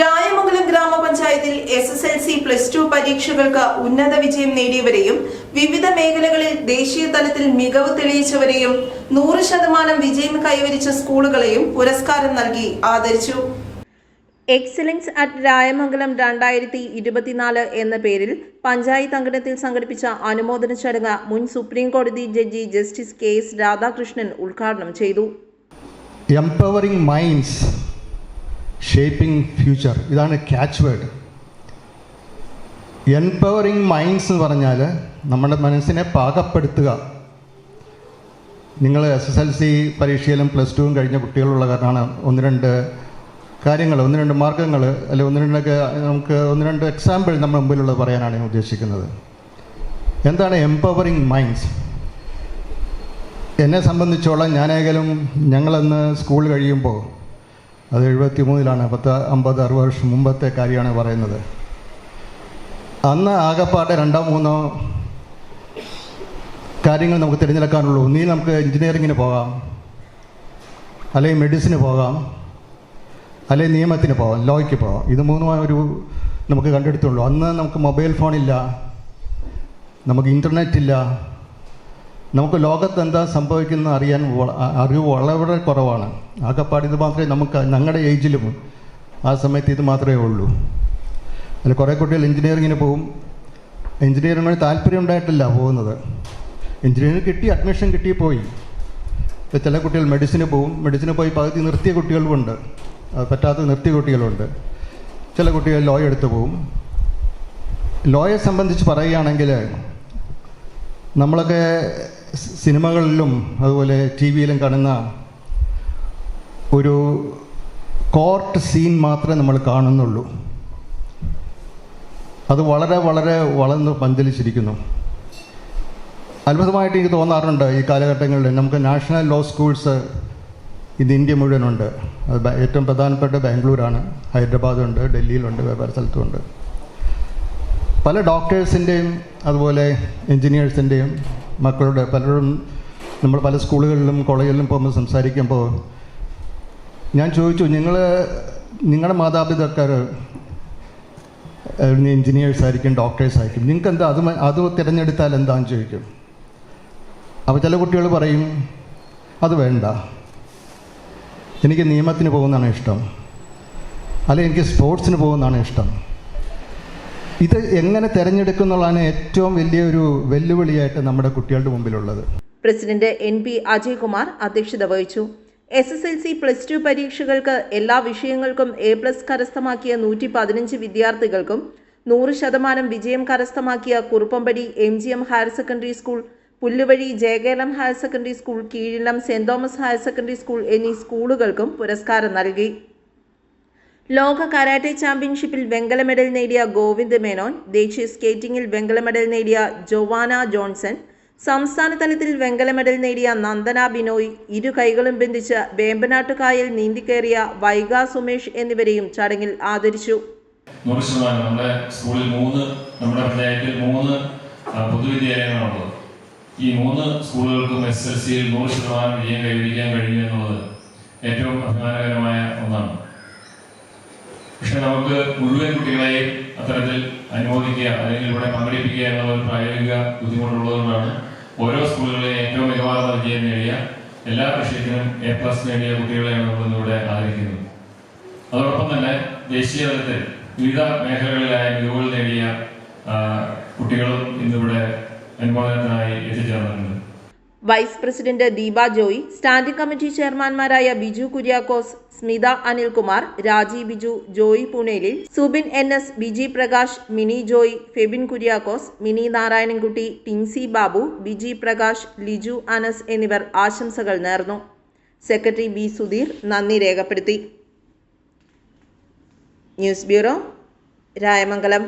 രായമംഗലം ഗ്രാമപഞ്ചായത്തിൽ S S L C plus two പരീക്ഷകൾക്ക് ഉന്നത വിജയം നേടിയവരെയും വിവിധ മേഖലകളിൽ ദേശീയ തലത്തിൽ മികവ് തെളിയിച്ചവരെയും നൂറ് ശതമാനം വിജയം കൈവരിച്ച സ്കൂളുകളെയും പുരസ്കാരം നൽകി ആദരിച്ചു. എക്സലൻസ് അറ്റ് രായമംഗലം രണ്ടായിരത്തി ഇരുപത്തിനാല് എന്ന പേരിൽ പഞ്ചായത്ത് അങ്കണത്തിൽ സംഘടിപ്പിച്ച അനുമോദന ചടങ്ങ് മുൻ സുപ്രീം കോടതി judge justice K S Radhakrishnan ഉദ്ഘാടനം ചെയ്തു. എംപവറിംഗ് മൈൻഡ്സ് ഷേപ്പിംഗ് ഫ്യൂച്ചർ ഇതാണ് ക്യാച്ച് വേർഡ് എംപവറിങ് മൈൻഡ്സ് എന്ന് പറഞ്ഞാൽ നമ്മുടെ മനസ്സിനെ പാകപ്പെടുത്തുക. നിങ്ങൾ എസ് എസ് എൽ സി പരീക്ഷയിലും പ്ലസ് ടുവും കഴിഞ്ഞ കുട്ടികളുള്ള കാരണമാണ് ഒന്ന് രണ്ട് കാര്യങ്ങൾ ഒന്ന് രണ്ട് മാർഗങ്ങൾ അല്ലെ ഒന്ന് രണ്ടൊക്കെ നമുക്ക് ഒന്ന് രണ്ട് എക്സാമ്പിൾ നമ്മുടെ മുമ്പിലുള്ളത് പറയാനാണ് ഞാൻ ഉദ്ദേശിക്കുന്നത്. എന്താണ് എംപവറിങ് മൈൻഡ്സ് എന്നെ സംബന്ധിച്ചോളം ഞാനേകലും ഞങ്ങളന്ന് സ്കൂൾ കഴിയുമ്പോൾ അത് എഴുപത്തി മൂന്നിലാണ് പത്ത് അമ്പത് അറുപത് വർഷം മുമ്പത്തെ കാര്യമാണ് പറയുന്നത്. അന്ന് ആകെപ്പാടെ രണ്ടോ മൂന്നോ കാര്യങ്ങൾ നമുക്ക് തിരഞ്ഞെടുക്കാനുള്ളൂ. ഒന്നീ നമുക്ക് എഞ്ചിനീയറിങ്ങിന് പോകാം അല്ലെങ്കിൽ മെഡിസിന് പോകാം അല്ലെങ്കിൽ നിയമത്തിന് പോകാം ലോയ്ക്ക് പോകാം. ഇത് മൂന്നും ഒരു നമുക്ക് കണ്ടെടുത്തുള്ളൂ. അന്ന് നമുക്ക് മൊബൈൽ ഫോണില്ല നമുക്ക് ഇന്റർനെറ്റ് ഇല്ല നമുക്ക് ലോകത്ത് എന്താ സംഭവിക്കുന്നത് അറിയാൻ അറിവ് വളരെ കുറവാണ്. ആകെപ്പാട് ഇത് മാത്രമേ നമുക്ക് ഞങ്ങളുടെ ഏജിലും ആ സമയത്ത് ഇത് മാത്രമേ ഉള്ളൂ. അതിൽ കുറേ കുട്ടികൾ എഞ്ചിനീയറിങ്ങിന് പോകും എഞ്ചിനീയറിങ്ങിന് താല്പര്യം ഉണ്ടായിട്ടില്ല പോകുന്നത്. എഞ്ചിനീയറിംഗ് കിട്ടി അഡ്മിഷൻ കിട്ടി പോയി. ചില കുട്ടികൾ മെഡിസിന് പോകും മെഡിസിന് പോയി പകുതി നിർത്തിയ കുട്ടികളുമുണ്ട്. പറ്റാത്ത നിർത്തിയ കുട്ടികളുണ്ട്. ചില കുട്ടികൾ ലോ എടുത്ത് പോകും ലോയെ സംബന്ധിച്ച് പറയുകയാണെങ്കിൽ നമ്മളൊക്കെ സിനിമകളിലും അതുപോലെ ടി വിയിലും കാണുന്ന ഒരു കോർട്ട് സീൻ മാത്രമേ നമ്മൾ കാണുന്നുള്ളൂ. അത് വളരെ വളരെ വളർന്ന് പന്തലിച്ചിരിക്കുന്നു. അത്ഭുതമായിട്ട് എനിക്ക് തോന്നാറുണ്ട് ഈ കാലഘട്ടങ്ങളിൽ നമുക്ക് നാഷണൽ ലോ സ്കൂൾസ് ഇത് ഇന്ത്യ മുഴുവനുണ്ട്. അത് ഏറ്റവും പ്രധാനപ്പെട്ട ബാംഗ്ലൂരാണ്. ഹൈദരാബാദുണ്ട് ഡൽഹിയിലുണ്ട് വേറെ സ്ഥലത്തുമുണ്ട്. പല ഡോക്ടേഴ്സിന്റെയും അതുപോലെ എൻജിനീയേഴ്സിന്റെയും മക്കളുടെ പലരും നമ്മൾ പല സ്കൂളുകളിലും കോളേജുകളിലും പോകുമ്പോൾ സംസാരിക്കുമ്പോൾ ഞാൻ ചോദിച്ചു നിങ്ങൾ നിങ്ങളുടെ മാതാപിതാക്കൾ എൻജിനീയേഴ്സ് ആയിരിക്കും ഡോക്ടേഴ്സ് ആയിരിക്കും. നിങ്ങൾക്ക് എന്താ അത് അത് തിരഞ്ഞെടുത്താൽ എന്താണെന്ന് ചോദിക്കും? അപ്പോൾ ചില കുട്ടികൾ പറയും അത് വേണ്ട. എനിക്ക് നിയമത്തിന് പോകുന്നതാണ് ഇഷ്ടം. അല്ലെങ്കിൽ എനിക്ക് സ്പോർട്സിന് പോകുന്നതാണ് ഇഷ്ടം. ഇത് എങ്ങനെ തിരഞ്ഞെടുക്കുന്നുള്ളതാണ് ഏറ്റവും വലിയൊരു വെല്ലുവിളിയായിട്ട് നമ്മുടെ കുട്ടികളുടെ മുമ്പിലുള്ളത്. പ്രസിഡന്റ് എൻ പി അജയ്കുമാർ അധ്യക്ഷത വഹിച്ചു. S S L C plus two പരീക്ഷകൾക്ക് എല്ലാ വിഷയങ്ങൾക്കും എ പ്ലസ് കരസ്ഥമാക്കിയ നൂറ്റി പതിനഞ്ച് വിദ്യാർത്ഥികൾക്കും നൂറ് ശതമാനം വിജയം കരസ്ഥമാക്കിയ Kuruppampady M G M higher secondary school Pulluvazhi ജയകേലം higher secondary school Keezhillam Saint Thomas higher secondary school എന്നീ സ്കൂളുകൾക്കും പുരസ്കാരം നൽകി. ലോക കരാട്ടെ ചാമ്പ്യൻഷിപ്പിൽ വെങ്കല മെഡൽ നേടിയ ഗോവിന്ദ് മേനോൻ ദേശീയ സ്കേറ്റിംഗിൽ വെങ്കല മെഡൽ നേടിയ ജോവാന ജോൺസൺ സംസ്ഥാന തലത്തിൽ വെങ്കല മെഡൽ നേടിയ നന്ദന ബിനോയ് ഇരു കൈകളും ബന്ധിച്ച് വേമ്പനാട്ടുകായൽ നീന്തിക്കേറിയ വൈഗ സുമേഷ് എന്നിവരെയും ചടങ്ങിൽ ആദരിച്ചു. നൂറ് ശതമാനം നമ്മുടെ സ്കൂളിൽ മൂന്ന് നമ്മുടെ പഞ്ചായത്തിൽ മൂന്ന് ആ, ഈ മൂന്ന് സ്കൂളുകൾക്കും എസ് എൽ സിയിൽ നൂറ് ശതമാനം വിജയം കൈവരിക്കാൻ കഴിഞ്ഞു എന്നുള്ളത് ഏറ്റവും അഭിമാനകരമായ ഒന്നാണ്. പക്ഷെ നമുക്ക് മുഴുവൻ കുട്ടികളെ അത്തരത്തിൽ അനുമോദിക്കുക അല്ലെങ്കിൽ ഇവിടെ പങ്കെടുപ്പിക്കുക എന്നുള്ള ഒരു പ്രായോഗിക ബുദ്ധിമുട്ടുള്ളതുകൊണ്ടാണ് ഓരോ സ്കൂളുകളിലെയും ഏറ്റവും മികവാർന്ന വിജയം നേടിയ എല്ലാ വിഷയത്തിനും എ പ്ലസ് നേടിയ കുട്ടികളെയാണ് നമ്മൾ ഇന്നിവിടെ ആദരിക്കുന്നത്. അതോടൊപ്പം തന്നെ ദേശീയ തലത്തിൽ വിവിധ മേഖലകളിലായ മികവുകൾ നേടിയ കുട്ടികളും ഇന്നിവിടെ അനുമോദനത്തിനായി എത്തിച്ചേർന്നിട്ടുണ്ട്. Vice president Deepa Joy standing committee ചെയർമാൻമാരായ Biju Kuriakose Smitha Anilkumar Raji Biju Joy Punelil Subin N S Biji Prakash Mini Joy Febin Kuriakose Mini Narayanankutty Tincy Babu Biji Prakash Liju Anas എന്നിവർ ആശംസകൾ നേർന്നു. സെക്രട്ടറി ബി സുധീർ നന്ദി രേഖപ്പെടുത്തി. News bureau Rayamangalam.